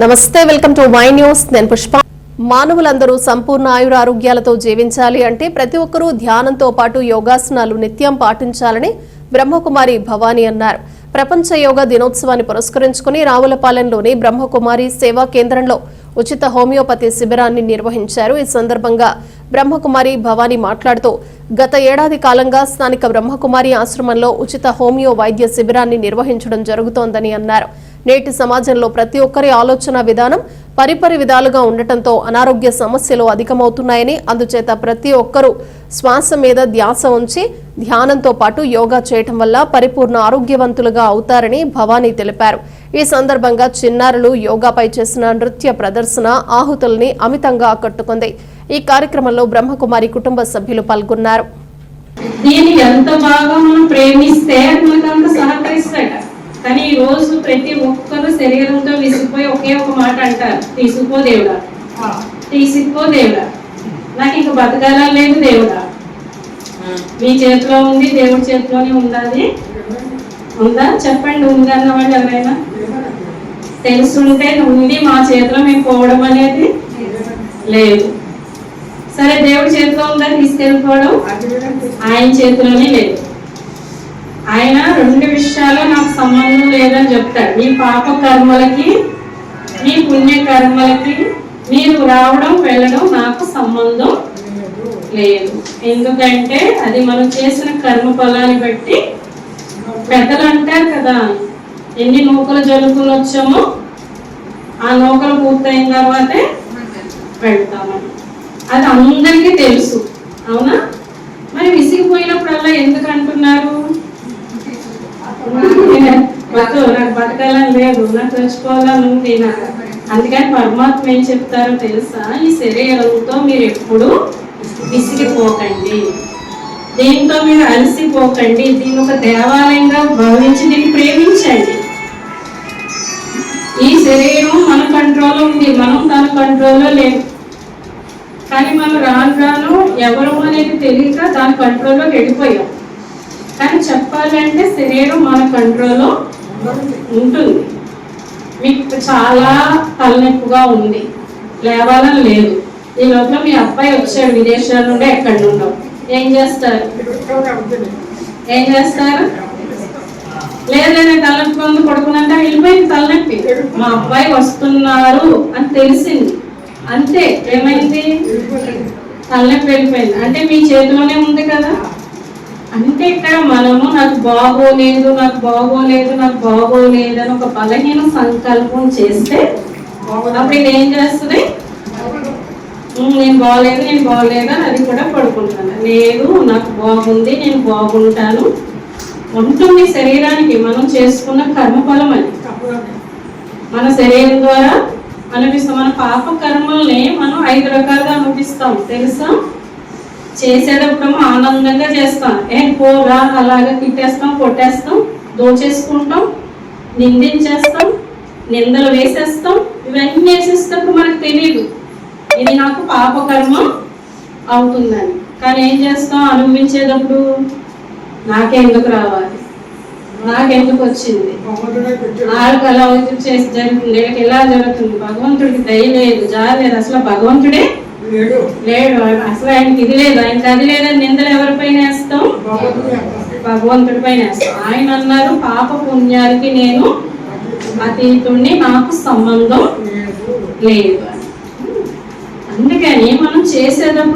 నమస్తే welcome to Y news. నేను పుష్ప. మానవులందరూ సంపూర్ణ ఆయురారోగ్యాలతో జీవించాలి అంటే ప్రతి ఒక్కరూ ధ్యానంతో పాటు యోగాసనాలు నిత్యం పాటించాలని బ్రహ్మకుమారి భవానీ అన్నారు. ప్రపంచ యోగా దినోత్సవాన్ని పురస్కరించుకుని రావులపాలెంలోని బ్రహ్మకుమారి సేవా కేంద్రంలో ఉచిత హోమియోపతి శిబిరాన్ని నిర్వహించారు. ఈ సందర్భంగా బ్రహ్మకుమారి భవానీ మాట్లాడుతూ గత ఏడాది కాలంగా స్థానిక బ్రహ్మకుమారి ఆశ్రమంలో ఉచిత హోమియో వైద్య శిబిరాన్ని నిర్వహించడం జరుగుతోందని అన్నారు. నేటి సమాజంలో ప్రతి ఒక్కరి ఆలోచన విధానం పరిపరి విధాలుగా ఉండటంతో అనారోగ్య సమస్యలు అధికమవుతున్నాయని అందుచేత ప్రతి ఒక్కరూ శ్వాస మీద ధ్యాస ఉంచి ధ్యానంతో పాటు యోగా చేయటం వల్ల పరిపూర్ణ ఆరోగ్యవంతులుగా అవుతారని భవానీ తెలిపారు. ఈ సందర్భంగా చిన్నారులు యోగాపై చేసిన నృత్య ప్రదర్శన ఆహుతుల్ని అమితంగా ఆకట్టుకుంది. ఈ కార్యక్రమంలో బ్రహ్మకుమారి కుటుంబ సభ్యులు పాల్గొన్నారు. దీన్ని ఎంత బాగా మనం ప్రేమిస్తే మనకు అంత కానీ ఈ రోజు ప్రతి ఒక్కరు శరీరంతో విసిగిపోయి ఒకే ఒక మాట అంటారు తీసుకుపో దేవుడా. తీసుకుపో దేవుడా. నాకు ఇంక బతకాలని లేదు దేవుడా. మీ చేతిలో ఉంది దేవుడి చేతిలోనే ఉండాలి ఉందా? చెప్పండి ఉంది అన్న వాళ్ళు ఎవరైనా? తెలుసుంటే ఉంది మా చేతిలో మేము పోవడం అనేది లేదు. సరే దేవుడి చేతిలో ఉందా? తీసుకెళ్ళిపోవడం? ఆయన చేతిలోనే లేదు ఆయన రెండు విషయాలు నాకు సంబంధం లేదని చెప్తాడు. మీ పాప కర్మలకి మీ పుణ్య కర్మలకి మీరు రావడం వెళ్ళడం నాకు సంబంధం లేదు. ఎందుకంటే అది మనం చేసిన కర్మ ఫలాన్ని బట్టి పెద్దలు అంటారు కదా. ఎన్ని నూకలు జరుపుకుని వచ్చామో ఆ నూకలు పూర్తయిన తర్వాతే పెడతామని అది అందరికీ తెలుసు. అవునా? మరి విసిగిపోయినప్పుడల్లా ఎందుకు అంటున్నారు వద్దు నాకు బతకాలని లేదు నాకు తెలుసుకోవాలని ఉంది నాకు అందుకని పరమాత్మ ఏం చెప్తారో తెలుసా? ఈ శరీరంతో మీరు ఎప్పుడు విసిగిపోకండి. దీంతో మీరు అలసిపోకండి? దీని ఒక దేవాలయంగా భావించి దీన్ని ప్రేమించండి. ఈ శరీరం మన కంట్రోల్లో ఉంది మనం తన కంట్రోల్లో లేదు కానీ మనం రాను రాను ఎవరు అనేది తెలియక దాని కంట్రోల్లోకి వెళ్ళిపోయాం. కానీ చెప్పాలంటే శరీరం మన కంట్రోల్లో ఉంటుంది. మీకు చాలా తలనొప్పిగా ఉంది. లేవాలని లేదు. ఈ లోపల మీ అబ్బాయి వచ్చాడు విదేశాల నుండి ఎక్కడి నుండో. ఏం చేస్తారు? ఏం చేస్తారు? లేదనే తలనొప్పి ఉంది కొడుకునంటే వెళ్ళిపోయింది తలనొప్పి. మా అబ్బాయి వస్తున్నారు అని తెలిసింది. అంతే. ఏమైంది? తలనొప్పి వెళ్ళిపోయింది. అంటే మీ చేతిలోనే ఉంది కదా? అంటే ఇక్కడ మనము నాకు బాగోలేదు నాకు బాగోలేదు నాకు బాగోలేదు అని ఒక బలహీన సంకల్పం చేస్తే అప్పుడు ఇది ఏం చేస్తుంది? నేను బాగోలేదు నేను బాగోలేదు అని అది కూడా పడుకుంటాను. లేదు నాకు బాగుంది నేను బాగుంటాను. ఉంటుంది శరీరానికి మనం చేసుకున్న కర్మఫలం అది. మన శరీరం ద్వారా అనుభవిస్తాం మన పాప కర్మల్ని మనం ఐదు రకాలుగా అనుభవిస్తాం తెలుసా? చేసేటప్పుడు ఆనందంగా చేస్తాం. ఏం పోరా అలాగా తిట్టేస్తాం కొట్టేస్తాం దోచేసుకుంటాం నిందించేస్తాం నిందలు వేసేస్తాం ఇవన్నీ వేసేటప్పుడు మనకు తెలియదు ఇది నాకు పాపకర్మ అవుతుందని. కానీ ఏం చేస్తాం? అనుభవించేటప్పుడు నాకెందుకు రావాలి? నాకెందుకు వచ్చింది? నాకు అలా చేసి జరుగుతుంది ఇలా జరుగుతుంది. భగవంతుడికి దయ లేదు. జాలేదు అసలు భగవంతుడే లేడు. అసలు ఆయనకి ఇది లేదు. ఆయనకి అది లేదని నిందలు ఎవరిపైన వేస్తాం? భగవంతుడి పైన వేస్తాం. ఆయన అన్నారు పాప పుణ్యానికి నేను అతీతుణ్ణి. నాకు సంబంధం లేదు. అందుకని మనం చేసేటప్పుడు